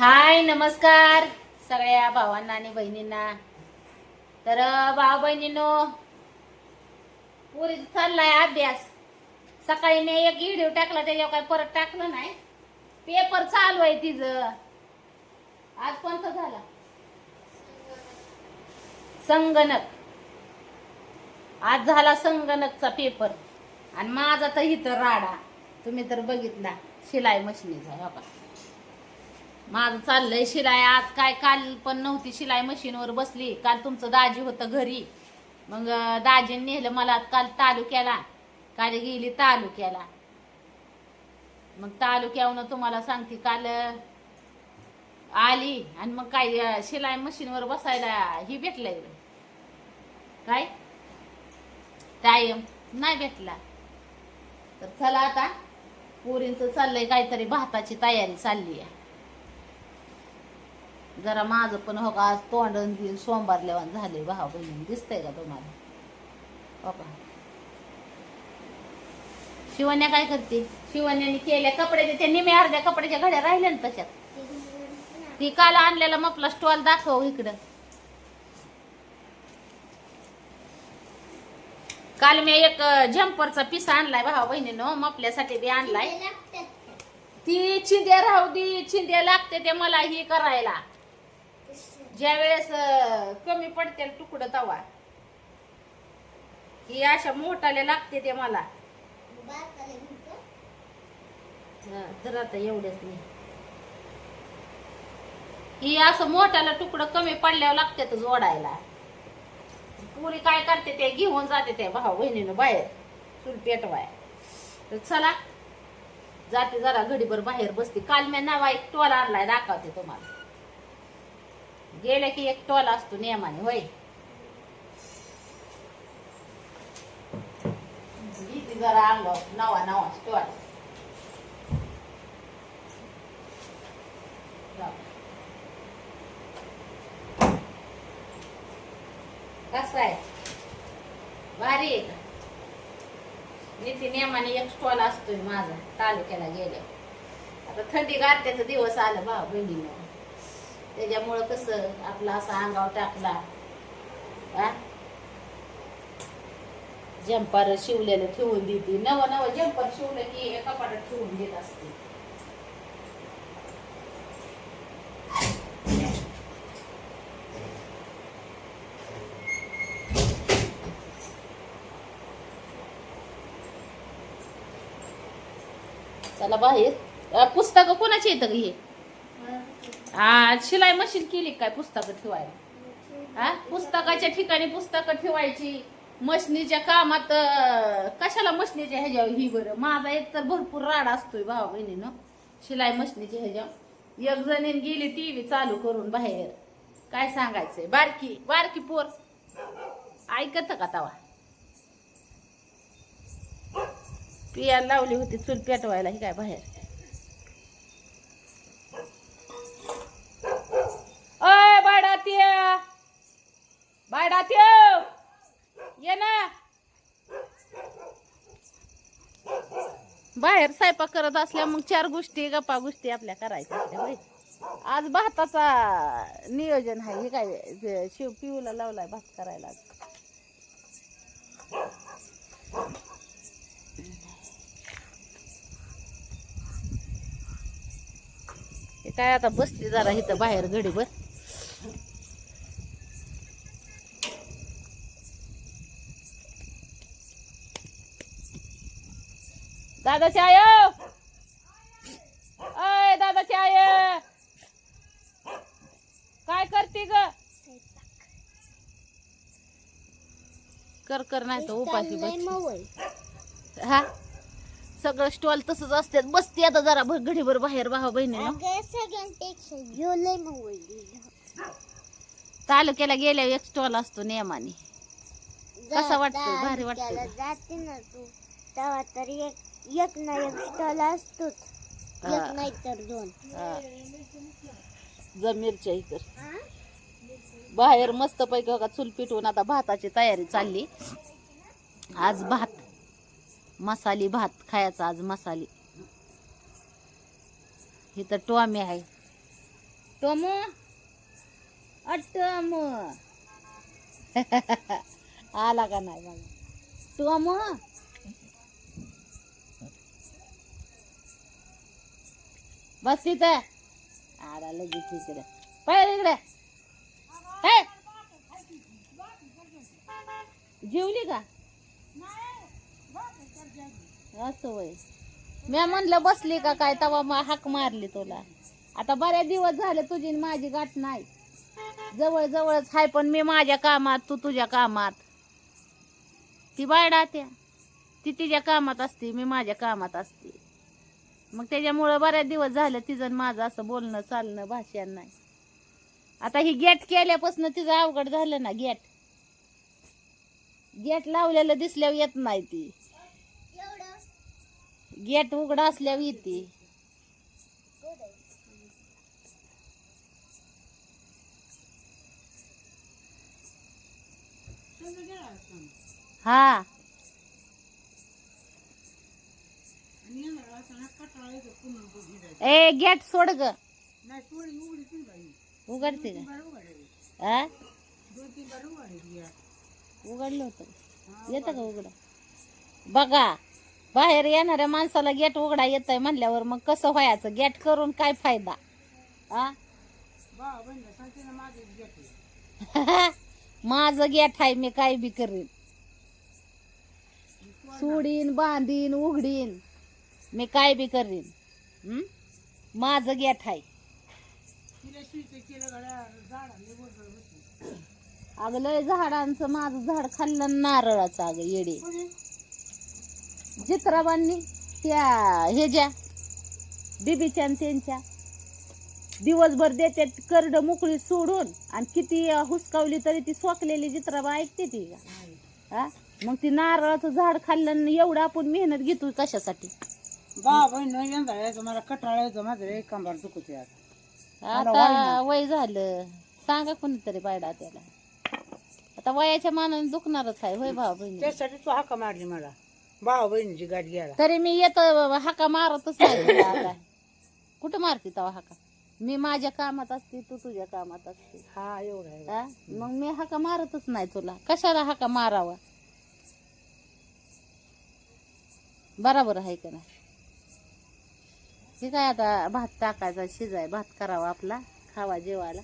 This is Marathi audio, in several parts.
हाय नमस्कार. सगळ्या भावांना आणि बहिणींना. तर भाऊ बहिणीनो पुरी चाललाय अभ्यास. सकाळी मी एक व्हिडिओ टाकला त्याच्यावर काय परत टाकलं नाही. पेपर चालू आहे तिचं. आज कोणता झाला? संगणक. आज झाला संगणकचा पेपर आणि माझा तर इथं राडा. तुम्ही तर बघितला शिलाई मशीनीचा बाबा माझं चाललंय शिलाई. आज काय काल पण नव्हती शिलाई मशीनवर बसली. काल तुमचं दाजी होतं घरी. मग दाजीने नेलं मला काल तालुक्याला. काल गेली तालुक्याला. मग तालुक्यावनं तुम्हाला सांगते काल आली आणि मग काय शिलाई मशीनवर बसायला ही भेटलंय. काय? टायम नाही भेटला. तर चला आता. पोरींचं चाललंय काहीतरी भाताची तयारी चालली आहे. जरा माझं पण हो का आज तोंडण घेऊन सोमवार लेवण झाले भाऊ बहिणी दिसतंय का तुम्हाला? हो का? शिवण्या काय करते? शिवण्याने केल्या कपड्याच्या त्या निम्या अर्ध्या कपड्याच्या घड्या राहिल्या ना तशात ती काल आणलेला मपला स्टॉल दाखव इकडं. काल मी एक झंपरचा पिसा आणलाय भाऊ बहिणीनं मपल्यासाठी बी आणलाय. ती चिंध्या राहू दे चिंध्या लागते ते मला हे करायला. ज्या वेळेस कमी पडते तुकडं तवा ही अशा मोठाले लागते ते मला. तर आता एवढेच नाही. ही असं मोठ्याला तुकडं कमी पडल्यावर लागते जोडायला. पुरी काय करते ते घेऊन जाते ते भाऊ बहिणीनं बाहेर चूल पेटवाय तर चला जाते जरा घडीभर बाहेर बसते. काल मी नवा एक टोला आणलाय दाखवते तुम्हाला. गेले की एक टोला असतो नियमाने होय. जरा अंगावर नवा नवा स्टॉल कसा आहे? भारी आहे का? नीती नियमाने एक स्टॉल असतोय माझा तालुक्याला गेल्या आता थंडी गाठ्याचा दिवस आला भाव बहिणीनं. त्याच्यामुळं कसं आपला असा अंगावर टाकला. जंपार शिवलेलं ठेवून देते. नव नव जंपार शिवलं की एका पाटात ठेवून देत असते. चला बाहेर. पुस्तकं कोणाची येतं हे? हा शिलाई मशीन केली काय पुस्तकं ठेवायला? हा? पुस्तकाच्या ठिकाणी पुस्तकं ठेवायची. मशनीच्या कामात कशाला मशनीच्या ह्याच्यावर ही बरं? माझा एक तर भरपूर राड असतोय भावा बहिणीनं. शिलाई मशनीच्या ह्याच्यावर. एक जणीन गेली टीव्ही चालू करून बाहेर. काय सांगायचंय? बारकी बारकी पोर. ऐकत का तवा? पियाला लावली होती चूल पेटवायला ही काय बाहेर? अय बाडात्या बाडात्या ये ना. बाहेर स्वयंपाक करत असल्या मग चार गोष्टी गप्पा गोष्टी आपल्या करायच्या असल्या आज भाताचा नियोजन आहे. हे काय शिव पिऊला लावलाय भात करायला. हे काय आता बसते जरा इथं बाहेर घडीभर. दादाची आय अय दादाची आय काय करते ग? कर कर नाही तर उपाशी बसते. हा? सगळं स्टॉल तसंच असते बसते आता जरा भ- घडीभर बाहेर भावा बहिणीनं. तालुक्याला गेल्यावर एक स्टॉल असतो नियमाने कसा वाटतोय? भारी वाटतोय. का? जाते ना तू. तेव्हा तर एक एक ना एक स्टॉल असतोच. हा. एक नाही तर दोन. जमीरच्या इतर बाहेर मस्त पैकी बघा चूल पिटवून आता भाताची तयारी चालली. आज भात. मसाली भात खायचा आज मसाली. इथं टोमे आहे. टोमो? अटम आला का नाही बघा. टोमो? बस तिथं आला लगेच इकडे. पळ इकडे. काय? जेवली का? असं वय. मी म्हणलं बसली का काय तवा हाक मारली तुला. आता बऱ्याच दिवस झाले तुझी न माझी गाठ नाही. जवळ जवळच हाय पण मी माझ्या कामात तू तुझ्या कामात. ती बायडा त्या. ती तिच्या कामात असते मी माझ्या कामात असते. मग त्याच्यामुळं बऱ्याच दिवस झाले तिचं माझं असं बोलणं चालणं भाषण नाही. आता ही गेट केल्यापासून तिचं अवघड झालं ना गेट गेट लावलेलं दिसल्यावर येत नाही ती. गेट उघड असल्यावर येते. हा. ए गेट सोड ग. उघडते का उघडलं होतं. येतं का उघडा. बघा बाहेर येणाऱ्या माणसाला गेट उघडा येत आहे म्हणल्यावर मग कसं व्हायचं? गेट करून काय फायदा? आ? माझं गेट आहे मी काय बी करीन. सोडीन बांधीन उघडीन. मी काय बी करीन. हं? माझं गेट आहे. अगं लय झाडांचं माझं झाड खाल्लं नारळाचं अगं येडे. चित्राबांनी त्या ह्याच्या बिबीच्या न त्यांच्या दिवसभर देते करड मोकळी सोडून आणि किती हुसकावली तरी ती सोकलेली चित्राबा ऐकते ती. हा? मग ती नारळाचं झाड खाल्लं एवढं आपण मेहनत घेतो कशासाठी? बाबा यायचं मला कटाळा यायचं माझं एक कंबार दुखत आता आता वय झालं. सांगा कोणीतरी बायडा त्याला. आता वयाच्या मानाने दुखणारच आहे होय भाऊ बहिणी? त्यासाठी तू हाका मारली मला. भावा बहिणीची गाडी घ्यायला. तरी मी येतो हाका मारतच नाही तुला आता. कुठं मारते तेव्हा हाका? मी माझ्या कामात असते तू तुझ्या कामात असते. हा एवढा आहे. हा? मग मी हाका मारतच नाही तुला. कशाला हाका मारावा? बराबर आहे का नाही? ठीक आहे आता भात टाकायचा शिजाय. भात करावा आपला खावा जेवायला.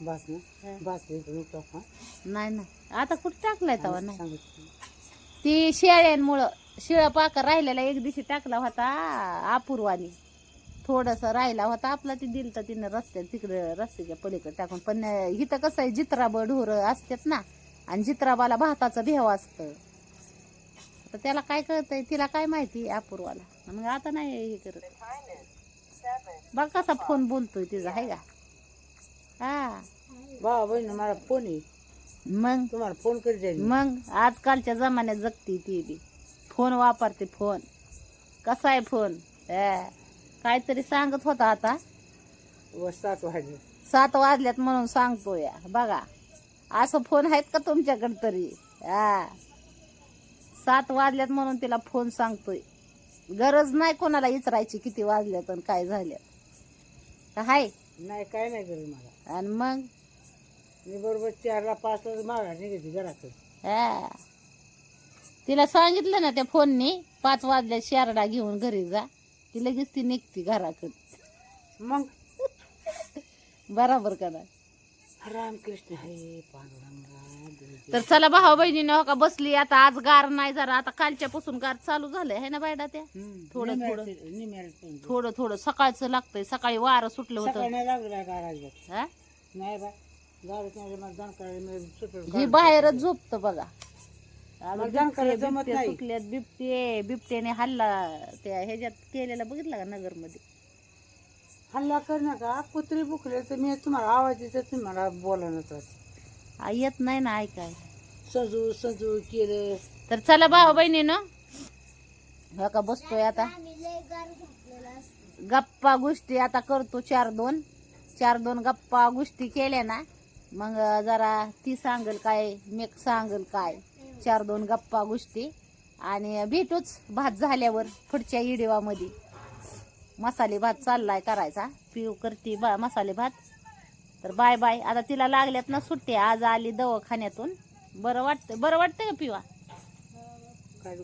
बास ना? हा. बास इकडून टाका. नाही नाही. आता कुठं टाकलाय तेव्हा नाही. सांगितलं. ती शेळ्यांमुळं शिळा पाका राहिलेला एक दिवशी टाकला होता अपूर्वानी. थोडस राहिला होता आपला ती दिल तर तिनं रस्त्यात तिकडे रस्त्याच्या पलीकडे टाकून. पण इथं कसं आहे जित्राब ढोर असतात ना आणि जित्राबाला भाताचं भेव असतं. तर त्याला काय कळतंय तिला काय माहिती अपूर्वाला? मग आता नाही हे करत. बघ कसा फोन बोलतोय तिचा आहे का? हा. भावा बहिणी मला फोन आहे. मग? तुम्हाला फोन करी जाईल मग? आजकालच्या जमान्यात जगती ती बी. फोन वापरते फोन कसा आहे फोन काहीतरी सांगत होता आता. व सात वाजले. सात वाजल्यात म्हणून सांगतो या बघा. असं फोन आहेत का तुमच्याकडे तरी? हा. सात वाजल्यात म्हणून तिला फोन सांगतोय. गरज नाही कोणाला इचरायची किती वाजल्यात आणि काय झाल्यात. का हाय. नाही काय नाही करेल मला. आणि मग? मी बरोबर चारला पाचला मागा निघायची घरात हा. तिला सांगितलं ना त्या फोननी पाच वाजल्या शारडा घेऊन घरी जा. ती लगेच ती निघती घराकडे. मग? बराबर का नाही? रामकृष्ण हरे पांडुरंगा. तर चला भाऊ बहिणीने हो का बसली आता आज गार नाही जरा आता कालच्यापासून गार चालू झालंय है ना बायडा त्या. थोडं- पण. थोडं थोडं सकाळचं लागतंय सकाळी वारं सुटलं होतं का हा? ही बाहेरच झोपत बघा करायला जमत बिबटे नाही. सुटल्यात बिबटे बिबट्याने हल्ला त्या ह्याच्यात केलेला बघितला का नगरमध्ये हल्ला कर नका कुत्री बुकले तर मी तुम्हाला आवाज येतो तुम्हाला बोलवणार येत नाही ना ऐकाय सजू सजू केलं. तर चला भाऊ बहिणीनं. हो का बसतोय आता. गप्पा गोष्टी आता करतो चार दोन. चार दोन गप्पा गोष्टी केल्या ना मग जरा ती सांगल काय मी सांगल काय. चार दोन गप्पा गोष्टी. आणि भेटूच भात झाल्यावर पुढच्या इडिवामध्ये. मसाले भात चाललाय करायचा. पिऊ करते बा मसाले भात. तर बाय बाय. आता तिला लागल्यात ना सुट्टी आज आली दवाखान्यातून. बरं वाटतं बरं वाटतं का पिवा? काय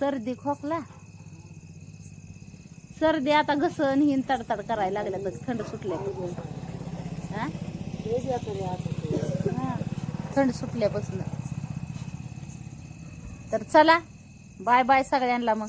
सर्दी खोकला? सर्दी आता घसन हिन तडतड करायला लागल्या तर थंड सुटल्यापासून हा? हा. थंड सुटल्यापासून. तर चला बाय बाय सगळ्यांना मग.